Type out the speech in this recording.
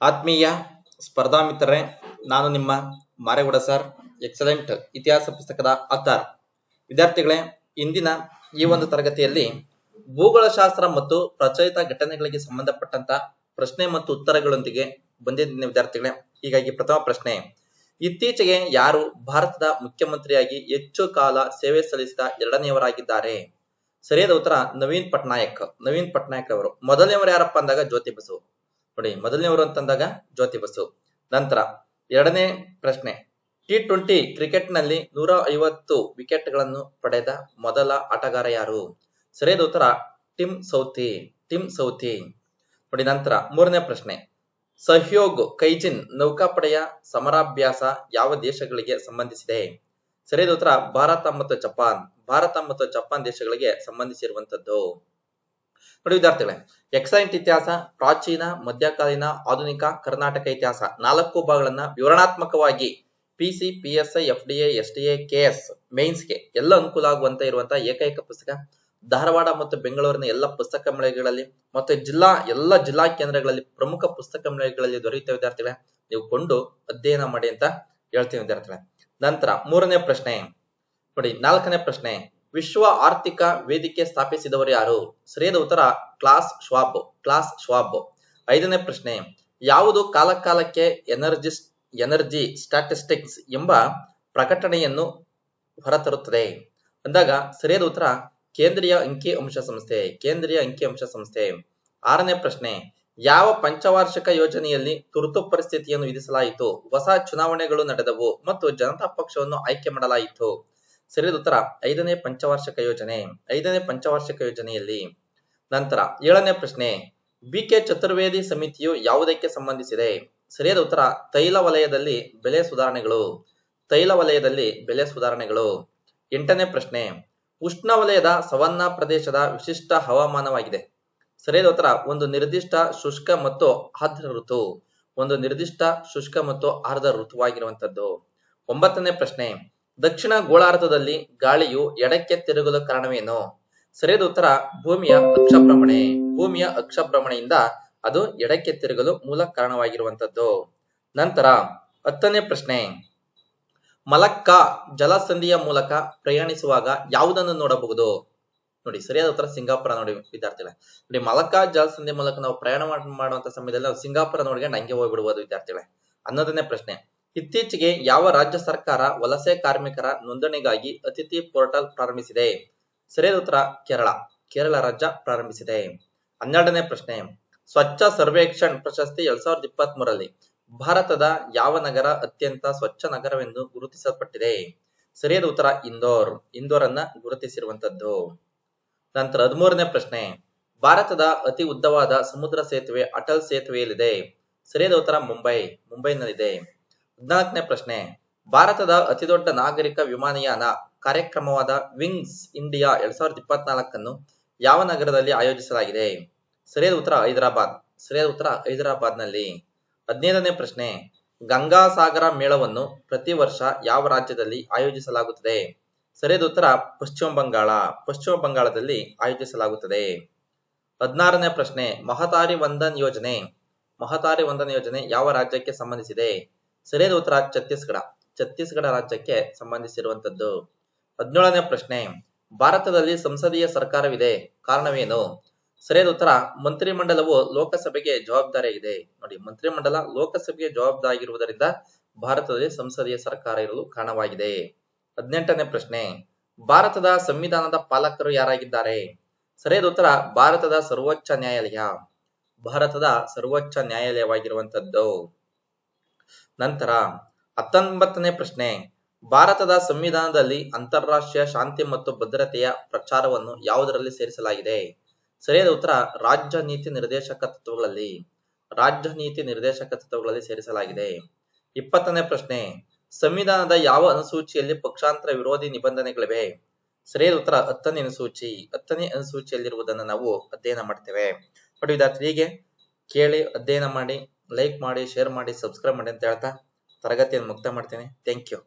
ಆತ್ಮೀಯ ಸ್ಪರ್ಧಾ ಮಿತ್ರರೇ, ನಾನು ನಿಮ್ಮ ಮಾರೇಗೌಡ ಸರ್, ಎಕ್ಸಲೆಂಟ್ ಇತಿಹಾಸ ಪುಸ್ತಕದ ಆತಾರ್ ವಿದ್ಯಾರ್ಥಿಗಳೇ, ಇಂದಿನ ಈ ಒಂದು ತರಗತಿಯಲ್ಲಿ ಭೂಗೋಳಶಾಸ್ತ್ರ ಮತ್ತು ಪ್ರಚಲಿತ ಘಟನೆಗಳಿಗೆ ಸಂಬಂಧಪಟ್ಟಂತ ಪ್ರಶ್ನೆ ಮತ್ತು ಉತ್ತರಗಳೊಂದಿಗೆ ಬಂದಿದ್ದೇನೆ ವಿದ್ಯಾರ್ಥಿಗಳೇ. ಹೀಗಾಗಿ ಪ್ರಥಮ ಪ್ರಶ್ನೆ, ಇತ್ತೀಚೆಗೆ ಯಾರು ಭಾರತದ ಮುಖ್ಯಮಂತ್ರಿಯಾಗಿ ಹೆಚ್ಚು ಕಾಲ ಸೇವೆ ಸಲ್ಲಿಸಿದ ಎರಡನೆಯವರಾಗಿದ್ದಾರೆ? ಸರಿಯಾದ ಉತ್ತರ ನವೀನ್ ಪಟ್ನಾಯಕ್ ನವೀನ್ ಪಟ್ನಾಯಕ್ ಅವರು ಮೊದಲನೆಯವರು ಯಾರಪ್ಪ ಅಂದಾಗ ಜ್ಯೋತಿ ಬಸು. ನೋಡಿ ಮೊದಲನೇವರು ಅಂತಂದಾಗ ಜ್ಯೋತಿ ಬಸು. ನಂತರ ಎರಡನೇ ಪ್ರಶ್ನೆ ಟಿ ಟ್ವೆಂಟಿ ಕ್ರಿಕೆಟ್ನಲ್ಲಿ ನೂರ ಐವತ್ತು ವಿಕೆಟ್ಗಳನ್ನು ಪಡೆದ ಮೊದಲ ಆಟಗಾರ ಯಾರು? ಸರಿಯಾದ ಉತ್ತರ, ಟಿಮ್ ಸೌತಿ ಟಿಮ್ ಸೌತಿ ನೋಡಿ, ನಂತರ ಮೂರನೇ ಪ್ರಶ್ನೆ, ಸಹಯೋಗ್ ಕೈಜಿನ್ ನೌಕಾಪಡೆಯ ಸಮರಾಭ್ಯಾಸ ಯಾವ ದೇಶಗಳಿಗೆ ಸಂಬಂಧಿಸಿದೆ? ಸರಿಯಾದ ಉತ್ತರ, ಭಾರತ ಮತ್ತು ಜಪಾನ್. ಭಾರತ ಮತ್ತು ಜಪಾನ್ ದೇಶಗಳಿಗೆ ಸಂಬಂಧಿಸಿರುವಂತದ್ದು ನೋಡಿ ವಿದ್ಯಾರ್ಥಿಗಳೇ ಎಕ್ಸೈಂಟ್ ಇತಿಹಾಸ, ಪ್ರಾಚೀನ, ಮಧ್ಯಕಾಲೀನ, ಆಧುನಿಕ, ಕರ್ನಾಟಕ ಇತಿಹಾಸ ನಾಲ್ಕು ಭಾಗಗಳನ್ನ ವಿವರಣಾತ್ಮಕವಾಗಿ P C P S I F D S T A K S ಮೇನ್ಸ್ಗೆ ಎಲ್ಲ ಅನುಕೂಲ ಆಗುವಂತ ಇರುವಂತಹ ಏಕೈಕ ಪುಸ್ತಕ ಧಾರವಾಡ ಮತ್ತು ಬೆಂಗಳೂರಿನ ಎಲ್ಲ ಪುಸ್ತಕ ಮೇಳಗಳಲ್ಲಿ ಮತ್ತು ಜಿಲ್ಲಾ, ಎಲ್ಲ ಜಿಲ್ಲಾ ಕೇಂದ್ರಗಳಲ್ಲಿ ಪ್ರಮುಖ ಪುಸ್ತಕ ಮೇಳಗಳಲ್ಲಿ ದೊರೆಯುತ್ತೆ ವಿದ್ಯಾರ್ಥಿಗಳೇ. ನೀವು ಕೊಂಡು ಅಧ್ಯಯನ ಮಾಡಿ ಅಂತ ಹೇಳ್ತೀನಿ ವಿದ್ಯಾರ್ಥಿಗಳೇ. ನಂತರ ಮೂರನೇ ಪ್ರಶ್ನೆ, ನೋಡಿ ನಾಲ್ಕನೇ ಪ್ರಶ್ನೆ ವಿಶ್ವ ಆರ್ಥಿಕ ವೇದಿಕೆ ಸ್ಥಾಪಿಸಿದವರು ಯಾರು? ಸರಿಯಾದ ಉತ್ತರ, ಕ್ಲಾಸ್ ಶ್ವಾಬ್ ಕ್ಲಾಸ್ ಶ್ವಾಬ್. ಐದನೇ ಪ್ರಶ್ನೆ, ಯಾವುದು ಕಾಲಕಾಲಕ್ಕೆ ಎನರ್ಜಿ ಎನರ್ಜಿ ಸ್ಟಾಟಿಸ್ಟಿಕ್ಸ್ ಎಂಬ ಪ್ರಕಟಣೆಯನ್ನು ಹೊರತರುತ್ತದೆ? ಅಂದಾಗ ಸರಿಯಾದ ಉತ್ತರ, ಕೇಂದ್ರೀಯ ಅಂಕಿ ಅಂಶ ಸಂಸ್ಥೆ, ಕೇಂದ್ರೀಯ ಅಂಕಿ ಅಂಶ ಸಂಸ್ಥೆ. ಆರನೇ ಪ್ರಶ್ನೆ, ಯಾವ ಪಂಚವಾರ್ಷಿಕ ಯೋಜನೆಯಲ್ಲಿ ತುರ್ತು ಪರಿಸ್ಥಿತಿಯನ್ನು ವಿಧಿಸಲಾಯಿತು? ಹೊಸ ಚುನಾವಣೆಗಳು ನಡೆದವು ಮತ್ತು ಜನತಾ ಪಕ್ಷವನ್ನು ಆಯ್ಕೆ ಮಾಡಲಾಯಿತು. ಸರಿಯಾದ ಉತ್ತರ, ಐದನೇ ಪಂಚವಾರ್ಷಿಕ ಯೋಜನೆ. ಐದನೇ ಪಂಚವಾರ್ಷಿಕ ಯೋಜನೆಯಲ್ಲಿ ನಂತರ ಏಳನೇ ಪ್ರಶ್ನೆ, ಬಿ ಕೆ ಚತುರ್ವೇದಿ ಸಮಿತಿಯು ಯಾವುದಕ್ಕೆ ಸಂಬಂಧಿಸಿದೆ? ಸರಿಯಾದ ಉತ್ತರ, ತೈಲ ವಲಯದಲ್ಲಿ ಬೆಲೆ ಸುಧಾರಣೆಗಳು. ತೈಲ ವಲಯದಲ್ಲಿ ಬೆಲೆ ಸುಧಾರಣೆಗಳು. ಎಂಟನೇ ಪ್ರಶ್ನೆ ಉಷ್ಣವಲಯದ ಸವನ್ನಾ ಪ್ರದೇಶದ ವಿಶಿಷ್ಟ ಹವಾಮಾನವಾಗಿದೆ. ಸರಿಯಾದ ಉತ್ತರ, ಒಂದು ನಿರ್ದಿಷ್ಟ ಶುಷ್ಕ ಮತ್ತು ಆರ್ದ್ರ ಋತು. ಒಂದು ನಿರ್ದಿಷ್ಟ ಶುಷ್ಕ ಮತ್ತು ಆರ್ದ್ರ ಋತುವಾಗಿರುವಂತದ್ದು. ಒಂಬತ್ತನೇ ಪ್ರಶ್ನೆ ದಕ್ಷಿಣ ಗೋಳಾರ್ಧದಲ್ಲಿ ಗಾಳಿಯು ಎಡಕ್ಕೆ ತಿರುಗಲು ಕಾರಣವೇನು? ಸರಿಯಾದ ಉತ್ತರ ಭೂಮಿಯ ಅಕ್ಷಭ್ರಮಣೆ. ಭೂಮಿಯ ಅಕ್ಷಭ್ರಮಣೆಯಿಂದ ಅದು ಎಡಕ್ಕೆ ತಿರುಗಲು ಮೂಲ ಕಾರಣವಾಗಿರುವಂತದ್ದು ನಂತರ ಹತ್ತನೇ ಪ್ರಶ್ನೆ. ಮಲಕ್ಕಾ ಜಲಸಂಧಿಯ ಮೂಲಕ ಪ್ರಯಾಣಿಸುವಾಗ ಯಾವುದನ್ನು ನೋಡಬಹುದು? ನೋಡಿ, ಸರಿಯಾದ ಉತ್ತರ ಸಿಂಗಾಪುರ ನೋಡಿ ವಿದ್ಯಾರ್ಥಿಗಳೇ. ನೋಡಿ, ಮಲಕ್ಕಾ ಜಲಸಂಧಿ ಮೂಲಕ ನಾವು ಪ್ರಯಾಣ ಮಾಡುವಂತ ಸಮಯದಲ್ಲಿ ನಾವು ಸಿಂಗಾಪುರ ನೋಡ್ಕೊಂಡು ಹಂಗೆ ಹೋಗ್ಬಿಡ್ಬೋದು ವಿದ್ಯಾರ್ಥಿಗಳೇ. ಹನ್ನೊಂದನೇ ಪ್ರಶ್ನೆ. ಇತ್ತೀಚೆಗೆ ಯಾವ ರಾಜ್ಯ ಸರ್ಕಾರ ವಲಸೆ ಕಾರ್ಮಿಕರ ನೋಂದಣಿಗಾಗಿ ಅತಿಥಿ ಪೋರ್ಟಲ್ ಪ್ರಾರಂಭಿಸಿದೆ? ಸರಿಯಾದ ಉತ್ತರ, ಕೇರಳ. ಕೇರಳ ರಾಜ್ಯ ಪ್ರಾರಂಭಿಸಿದೆ. ಹನ್ನೆರಡನೇ ಪ್ರಶ್ನೆ. ಸ್ವಚ್ಛ ಸರ್ವೇಕ್ಷಣ್ ಪ್ರಶಸ್ತಿ ಎರಡ್ ಸಾವಿರದ ಇಪ್ಪತ್ತ್ ಮೂರರಲ್ಲಿ ಭಾರತದ ಯಾವ ನಗರ ಅತ್ಯಂತ ಸ್ವಚ್ಛ ನಗರವೆಂದು ಗುರುತಿಸಲ್ಪಟ್ಟಿದೆ? ಸರಿಯಾದ ಉತ್ತರ, ಇಂದೋರ್. ಇಂದೋರ್ ಅನ್ನ ಗುರುತಿಸಿರುವಂತದ್ದು ನಂತರ ಹದಿಮೂರನೇ ಪ್ರಶ್ನೆ. ಭಾರತದ ಅತಿ ಉದ್ದವಾದ ಸಮುದ್ರ ಸೇತುವೆ ಅಟಲ್ ಸೇತುವೆಯಲ್ಲಿದೆ. ಸರಿಯಾದ ಉತ್ತರ, ಮುಂಬೈ. ಮುಂಬೈನಲ್ಲಿದೆ. ಹದಿನಾಲ್ಕನೇ ಪ್ರಶ್ನೆ. ಭಾರತದ ಅತಿದೊಡ್ಡ ನಾಗರಿಕ ವಿಮಾನಯಾನ ಕಾರ್ಯಕ್ರಮವಾದ ವಿಂಗ್ಸ್ ಇಂಡಿಯಾ ಎರಡ್ ಸಾವಿರದ ಇಪ್ಪತ್ನಾಲ್ಕನ್ನು ಯಾವ ನಗರದಲ್ಲಿ ಆಯೋಜಿಸಲಾಗಿದೆ? ಸರಿಯಾದ ಉತ್ತರ ಹೈದರಾಬಾದ್. ಸರಿಯಾದ ಉತ್ತರ ಹೈದರಾಬಾದ್ನಲ್ಲಿ ಹದಿನೈದನೇ ಪ್ರಶ್ನೆ. ಗಂಗಾಸಾಗರ ಮೇಳವನ್ನು ಪ್ರತಿ ವರ್ಷ ಯಾವ ರಾಜ್ಯದಲ್ಲಿ ಆಯೋಜಿಸಲಾಗುತ್ತದೆ? ಸರಿಯಾದ ಉತ್ತರ ಪಶ್ಚಿಮ ಬಂಗಾಳ. ಪಶ್ಚಿಮ ಬಂಗಾಳದಲ್ಲಿ ಆಯೋಜಿಸಲಾಗುತ್ತದೆ. ಹದಿನಾರನೇ ಪ್ರಶ್ನೆ. ಮಹತಾರಿ ವಂದನ್ ಯೋಜನೆ. ಮಹತಾರಿ ವಂದನ್ ಯೋಜನೆ ಯಾವ ರಾಜ್ಯಕ್ಕೆ ಸಂಬಂಧಿಸಿದೆ? ಸರಿಯಾದ ಉತ್ತರ ಛತ್ತೀಸ್ಗಢ. ಛತ್ತೀಸ್ಗಢ ರಾಜ್ಯಕ್ಕೆ ಸಂಬಂಧಿಸಿರುವಂತದ್ದು. ಹದಿನೇಳನೇ ಪ್ರಶ್ನೆ. ಭಾರತದಲ್ಲಿ ಸಂಸದೀಯ ಸರ್ಕಾರವಿದೆ. ಕಾರಣವೇನು? ಸರಿಯಾದ ಉತ್ತರ, ಮಂತ್ರಿಮಂಡಲವು ಲೋಕಸಭೆಗೆ ಜವಾಬ್ದಾರಿಯಾಗಿದೆ ನೋಡಿ, ಮಂತ್ರಿಮಂಡಲ ಲೋಕಸಭೆಗೆ ಜವಾಬ್ದಾರಿರುವುದರಿಂದ ಭಾರತದಲ್ಲಿ ಸಂಸದೀಯ ಸರ್ಕಾರ ಇರಲು ಕಾರಣವಾಗಿದೆ. ಹದಿನೆಂಟನೇ ಪ್ರಶ್ನೆ. ಭಾರತದ ಸಂವಿಧಾನದ ಪಾಲಕರು ಯಾರಾಗಿದ್ದಾರೆ? ಸರಿಯಾದ ಉತ್ತರ, ಭಾರತದ ಸರ್ವೋಚ್ಚ ನ್ಯಾಯಾಲಯ. ಭಾರತದ ಸರ್ವೋಚ್ಚ ನ್ಯಾಯಾಲಯವಾಗಿರುವಂತದ್ದು. ನಂತರ ಹತ್ತೊಂಬತ್ತನೇ ಪ್ರಶ್ನೆ, ಭಾರತದ ಸಂವಿಧಾನದಲ್ಲಿ ಅಂತಾರಾಷ್ಟ್ರೀಯ ಶಾಂತಿ ಮತ್ತು ಭದ್ರತೆಯ ಪ್ರಚಾರವನ್ನು ಯಾವುದರಲ್ಲಿ ಸೇರಿಸಲಾಗಿದೆ? ಸರಿಯಾದ ಉತ್ತರ, ರಾಜ್ಯ ನೀತಿ ನಿರ್ದೇಶಕ ತತ್ವಗಳಲ್ಲಿ, ರಾಜ್ಯ ನೀತಿ ನಿರ್ದೇಶಕ ತತ್ವಗಳಲ್ಲಿ ಸೇರಿಸಲಾಗಿದೆ. ಇಪ್ಪತ್ತನೇ ಪ್ರಶ್ನೆ, ಸಂವಿಧಾನದ ಯಾವ ಅನುಸೂಚಿಯಲ್ಲಿ ಪಕ್ಷಾಂತರ ವಿರೋಧಿ ನಿಬಂಧನೆಗಳಿವೆ? ಸರಿಯಾದ ಉತ್ತರ, ಹತ್ತನೇ ಅನುಸೂಚಿ. ಹತ್ತನೇ ಅನುಸೂಚಿಯಲ್ಲಿರುವುದನ್ನು ನಾವು ಅಧ್ಯಯನ ಮಾಡ್ತೇವೆ. ನೋಡಿ ಹೀಗೆ ಕೇಳಿ ಅಧ್ಯಯನ ಮಾಡಿ. ಲೈಕ್ ಮಾಡಿ ಶೇರ್ ಮಾಡಿ ಸಬ್ಸ್ಕ್ರೈಬ್ ಮಾಡಿ ಅಂತ ಹೇಳ್ತಾ ತರಗತಿಯನ್ನು ಮುಕ್ತ ಮಾಡ್ತೀನಿ. Thank you